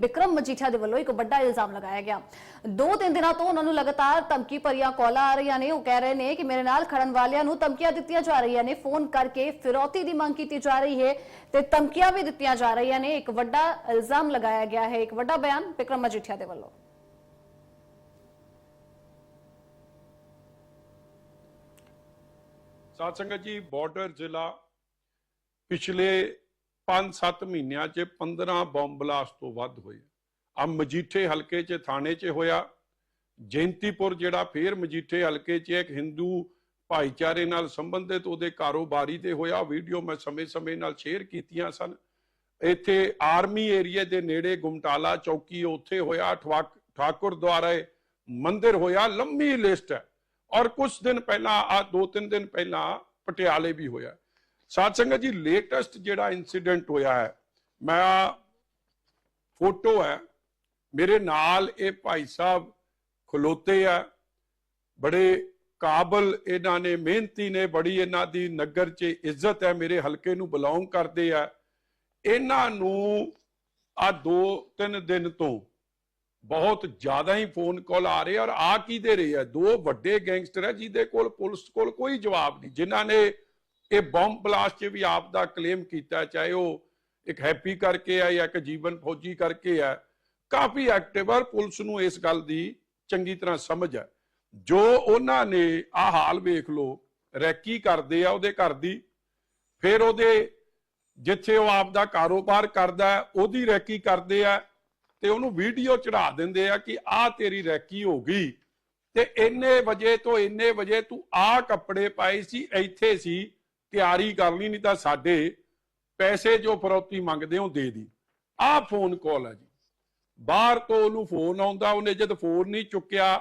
ਵਿਕਰਮ ਮਜੀਠੀਆ ਦੇ ਵੱਲੋਂ ਇੱਕ ਵੱਡਾ ਇਲਜ਼ਾਮ ਲਗਾਇਆ ਗਿਆ। ਦੋ ਤਿੰਨ ਦਿਨਾਂ ਤੋਂ ਉਹਨਾਂ ਨੂੰ ਲਗਾਤਾਰ ਧਮਕੀ ਭਰੀਆਂ ਕਾਲਾਂ ਆ ਰਹੀਆਂ ਨੇ। ਉਹ ਕਹਿ ਰਹੇ ਨੇ ਕਿ ਮੇਰੇ ਨਾਲ ਖੜਨ ਵਾਲਿਆਂ ਨੂੰ ਧਮਕੀਆਂ ਦਿੱਤੀਆਂ ਜਾ ਰਹੀਆਂ ਨੇ। ਫੋਨ ਕਰਕੇ ਫਿਰੌਤੀ ਦੀ ਮੰਗ ਕੀਤੀ ਜਾ ਰਹੀ ਹੈ ਤੇ ਧਮਕੀਆਂ ਵੀ ਦਿੱਤੀਆਂ ਜਾ ਰਹੀਆਂ ਨੇ। ਇੱਕ ਵੱਡਾ ਇਲਜ਼ਾਮ ਲਗਾਇਆ ਗਿਆ ਹੈ। ਇੱਕ ਵੱਡਾ ਬਿਆਨ ਵਿਕਰਮ ਮਜੀਠੀਆ ਦੇ ਵੱਲੋਂ। ਸਾਧ ਸੰਗਤ ਜੀ, ਬਾਰਡਰ ਜ਼ਿਲ੍ਹਾ ਪਿਛਲੇ 5-7 ਮਹੀਨਿਆਂ 'ਚ 15 ਬੰਬ ਬਲਾਸਟ ਤੋਂ ਵੱਧ ਹੋਏ। ਆ ਮਜੀਠੇ ਹਲਕੇ 'ਚ, ਥਾਣੇ 'ਚ ਹੋਇਆ। ਜੈਂਤੀਪੁਰ ਜਿਹੜਾ ਫੇਰ ਮਜੀਠੇ ਹਲਕੇ 'ਚ ਇੱਕ ਹਿੰਦੂ ਭਾਈਚਾਰੇ ਨਾਲ ਸੰਬੰਧਿਤ ਉਹਦੇ ਕਾਰੋਬਾਰੀ ਤੇ ਹੋਇਆ। ਵੀਡੀਓ ਮੈਂ ਸਮੇਂ-ਸਮੇਂ ਨਾਲ ਸ਼ੇਅਰ ਕੀਤੀਆਂ ਸਨ। ਇੱਥੇ ਆਰਮੀ ਏਰੀਆ ਦੇ ਨੇੜੇ ਗੁਮਟਾਲਾ ਚੌਕੀ ਉੱਥੇ ਹੋਇਆ। ਠਵਾਕ ਠਾਕੁਰ ਦੁਆਰੇ ਮੰਦਿਰ ਹੋਇਆ। ਲੰਮੀ ਲਿਸਟ ਹੈ। ਔਰ ਕੁਝ ਦਿਨ ਪਹਿਲਾਂ ਆ ਦੋ ਤਿੰਨ ਦਿਨ ਪਹਿਲਾਂ ਪਟਿਆਲੇ ਵੀ ਹੋਇਆ। ਸਾਧ ਸੰਗਤ ਜੀ ਲੇਟੈਸਟ ਜਿਹੜਾ ਇਨਸੀਡੈਂਟ ਹੋਇਆ ਹੈ, ਮੈਂ ਫੋਟੋ ਹੈ, ਮੇਰੇ ਨਾਲ ਇਹ ਭਾਈ ਸਾਹਿਬ ਖਲੋਤੇ ਆ, ਬੜੇ ਕਾਬਲ ਇਹਨਾਂ ਨੇ, ਮਿਹਨਤੀ ਨੇ, ਬੜੀ ਇਹਨਾਂ ਦੀ ਨਗਰ 'ਚ ਇੱਜ਼ਤ ਹੈ, ਮੇਰੇ ਹਲਕੇ ਨੂੰ ਬਿਲੋਂਗ ਕਰਦੇ ਆ। ਇਹਨਾਂ ਨੂੰ ਆ ਦੋ ਤਿੰਨ ਦਿਨ ਤੋਂ ਬਹੁਤ ਜ਼ਿਆਦਾ ਹੀ ਫੋਨ ਕਾਲ ਆ ਰਹੇ ਔਰ ਆ ਕੀ ਦੇ ਰਹੇ ਆ? ਦੋ ਵੱਡੇ ਗੈਂਗਸਟਰ ਆ, ਜਿਹਦੇ ਕੋਲ ਪੁਲਿਸ ਕੋਲ ਕੋਈ ਜਵਾਬ ਨਹੀਂ, ਜਿਨ੍ਹਾਂ ਨੇ ਇਹ ਬੰਬ ਬਲਾਸਟ 'ਚ ਵੀ ਆਪ ਦਾ ਕਲੇਮ ਕੀਤਾ, ਚਾਹੇ ਉਹ ਇੱਕ ਹੈਪੀ ਕਰਕੇ ਆ ਜਾਂ ਇੱਕ ਜੀਵਨ ਫੌਜੀ ਕਰਕੇ ਆ, ਕਾਫੀ ਐਕਟਿਵ ਆ ਪੁਲਿਸ ਨੂੰ ਇਸ ਗੱਲ ਦੀ ਚੰਗੀ ਤਰ੍ਹਾਂ ਸਮਝ ਹੈ ਜੋ ਉਹਨਾਂ ਨੇ ਆ ਹਾਲ ਵੇਖ ਲਓ, ਰੈਕੀ ਕਰਦੇ ਆ ਉਹਦੇ ਘਰ ਦੀ, ਫਿਰ ਉਹਦੇ ਜਿੱਥੇ ਉਹ ਆਪ ਦਾ ਕਾਰੋਬਾਰ ਕਰਦਾ, ਉਹਦੀ ਰੈਕੀ ਕਰਦੇ ਆ ਤੇ ਉਹਨੂੰ ਵੀਡੀਓ ਚੜਾ ਦਿੰਦੇ ਆ ਕਿ ਆ ਤੇਰੀ ਰੈਕੀ ਹੋ ਗਈ। ਤੇ ਇੰਨੇ ਵਜੇ ਤੋਂ ਇੰਨੇ ਵਜੇ ਤੂੰ ਆ ਕੱਪੜੇ ਪਾਏ ਸੀ, ਇੱਥੇ ਸੀ ਤਿਆਰੀ ਕਰ ਲਈ, ਨਹੀਂ ਤਾਂ ਸਾਡੇ ਪੈਸੇ ਜੋ ਫਰੌਤੀ ਮੰਗਦੇ ਹੋ ਦੇ ਦੀ। ਆ ਫੋਨ ਕਾਲ ਹੈ ਜੀ। ਬਾਹਰ ਤੋਂ ਉਹਨੂੰ ਫੋਨ ਆਉਂਦਾ, ਉਹਨੇ ਜਦ ਫੋਨ ਨਹੀਂ ਚੁੱਕਿਆ,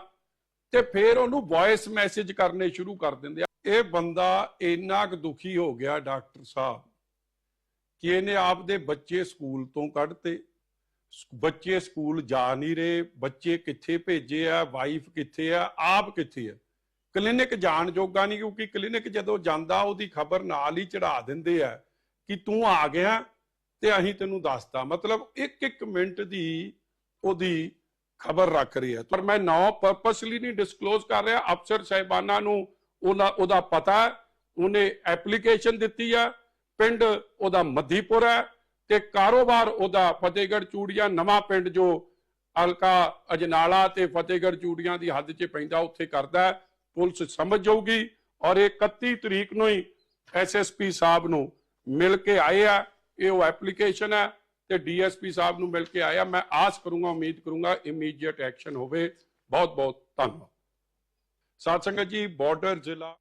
ਤੇ ਫਿਰ ਉਹਨੂੰ ਵੌਇਸ ਮੈਸੇਜ ਕਰਨੇ ਸ਼ੁਰੂ ਕਰ ਦਿੰਦੇ ਆ। ਇਹ ਬੰਦਾ ਇੰਨਾ ਕੁ ਦੁਖੀ ਹੋ ਗਿਆ ਡਾਕਟਰ ਸਾਹਿਬ, ਕਿ ਇਹਨੇ ਆਪਦੇ ਬੱਚੇ ਸਕੂਲ ਤੋਂ ਕੱਢਤੇ। ਬੱਚੇ ਸਕੂਲ ਜਾ ਨਹੀਂ ਰਹੇ, ਬੱਚੇ ਕਿੱਥੇ ਭੇਜੇ ਆ ਵਾਈਫ ਕਿੱਥੇ ਆ, ਆਪ ਕਿੱਥੇ ਆ। ਕਲੀਨਿਕ ਜਾਣ ਜੋਗਾ ਨਹੀਂ ਕਿਉਂਕਿ ਕਲੀਨਿਕ ਜਦੋਂ ਜਾਂਦਾ ਉਹਦੀ ਖਬਰ ਨਾਲ ਹੀ ਚੜਾ ਦਿੰਦੇ ਆ ਕਿ ਤੂੰ ਆ ਗਿਆ ਤੇ ਅਸੀਂ ਤੈਨੂੰ ਦੱਸਤਾ। ਮਤਲਬ ਇੱਕ ਇੱਕ ਮਿੰਟ ਦੀ ਉਹਦੀ ਖਬਰ ਰੱਖ ਰਹੀ ਹੈ। ਪਰ ਮੈਂ ਨੌ ਪਰਪਸਲੀ ਨਹੀਂ ਡਿਸਕਲੋਜ਼ ਕਰ ਰਿਹਾ। ਅਫਸਰ ਸਾਹਿਬਾਨਾਂ ਨੂੰ ਉਹਦਾ ਉਹਦਾ ਪਤਾ ਹੈ, ਉਹਨੇ ਐਪਲੀਕੇਸ਼ਨ ਦਿੱਤੀ ਆ। ਪਿੰਡ ਉਹਦਾ ਮੱਧੀਪੁਰ ਹੈ ਤੇ ਕਾਰੋਬਾਰ ਉਹਦਾ ਫਤਿਹਗੜ੍ਹ ਚੂੜੀਆਂ ਨਵਾਂ ਪਿੰਡ ਜੋ ਹਲਕਾ ਅਜਨਾਲਾ ਤੇ ਫਤਿਹਗੜ੍ਹ ਚੂੜੀਆਂ ਦੀ ਹੱਦ 'ਚ ਪੈਂਦਾ ਉੱਥੇ ਕਰਦਾ ਹੈ। ਪੁਲਿਸ ਸਮਝ ਜਾਊਗੀ ਔਰ ਇਹ 31 ਤਰੀਕ ਨੂੰ ਹੀ ਐਸਐਸਪੀ ਸਾਹਿਬ ਨੂੰ ਮਿਲ ਕੇ ਆਏ ਆ। ਇਹ ਉਹ ਐਪਲੀਕੇਸ਼ਨ ਹੈ ਤੇ ਡੀਐਸਪੀ ਸਾਹਿਬ ਨੂੰ ਮਿਲ ਕੇ ਆਇਆ। ਮੈਂ ਆਸ ਕਰੂੰਗਾ, ਉਮੀਦ ਕਰੂੰਗਾ ਇਮੀਡੀਏਟ ਐਕਸ਼ਨ ਹੋਵੇ। ਬਹੁਤ ਬਹੁਤ ਧੰਨਵਾਦ। ਸਾਧ ਸੰਗਤ ਜੀ ਬਾਰਡਰ ਜ਼ਿਲ੍ਹਾ